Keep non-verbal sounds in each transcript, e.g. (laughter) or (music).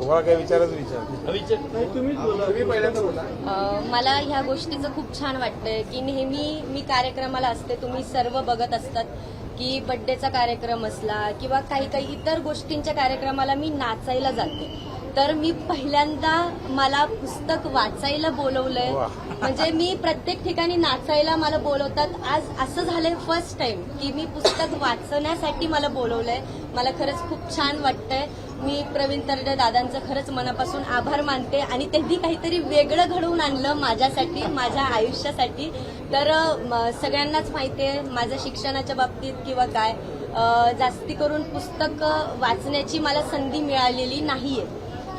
तुम्हाला काय विचारच विचार. तुम्ही पहिल्यांदा बोला. अ, मला ह्या गोष्टीचं खूप छान वाटतंय की नेहमी मी कार्यक्रमाला असते तुम्ही सर्व बघत असतात की बड्डेचा कार्यक्रम असला किंवा काही काही इतर गोष्टींच्या कार्यक्रमाला मी नाचायला जाते. तर मी पहिल्यांदा मला पुस्तक वाचायला बोलवलंय. म्हणजे मी प्रत्येक ठिकाणी नाचायला मला बोलवतात. आज असं झालंय फर्स्ट टाइम की मी पुस्तक वाचण्यासाठी मला बोलवलंय. मला खरंच खूप छान वाटतंय. मी प्रवीण तरडे दादांचं खरंच मनापासून आभार मानते आणि त्यांनी काहीतरी वेगळं घडवून आणलं माझ्यासाठी माझ्या आयुष्यासाठी. तर सगळ्यांनाच माहिती आहे माझं शिक्षणाच्या बाबतीत किंवा काय जास्ती करून पुस्तक वाचण्याची मला संधी मिळालेली नाहीये.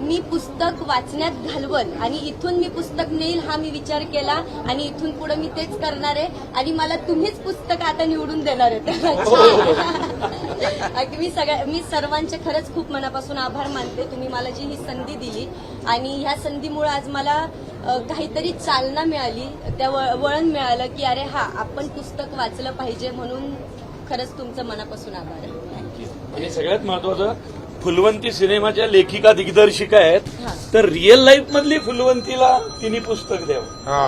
मी पुस्तक वाचण्यात घालवल आणि इथून मी पुस्तक नेईल हा मी विचार केला आणि इथून पुढे मी तेच करणार आहे आणि मला तुम्हीच पुस्तक आता निवडून देणार आहे. (laughs) मी सगळ्या मी सर्वांचे खरंच खूप मनापासून आभार मानते. तुम्ही मला जी ही संधी दिली आणि ह्या संधीमुळे आज मला काहीतरी चालना मिळाली. त्या वळण मिळालं की अरे हा आपण पुस्तक वाचलं पाहिजे म्हणून खरंच तुमचं मनापासून आभार आहे. आणि सगळ्यात महत्वाचं फुलवंती सिनेमाच्या लेखिका दिग्दर्शिका आहेत. तर रिअल लाईफ मधली फुलवंतीला तिने पुस्तक द्यावं हा.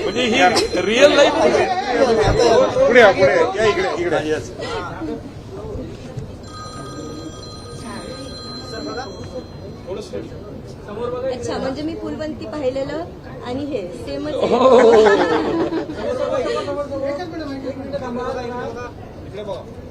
म्हणजे ही रिअल लाईफ पुढे या, पुढे या. या इकडे इकडे अच्छा म्हणजे मी फुलवंती पाहिलेलं आणि हे सेमच हो. (laughs)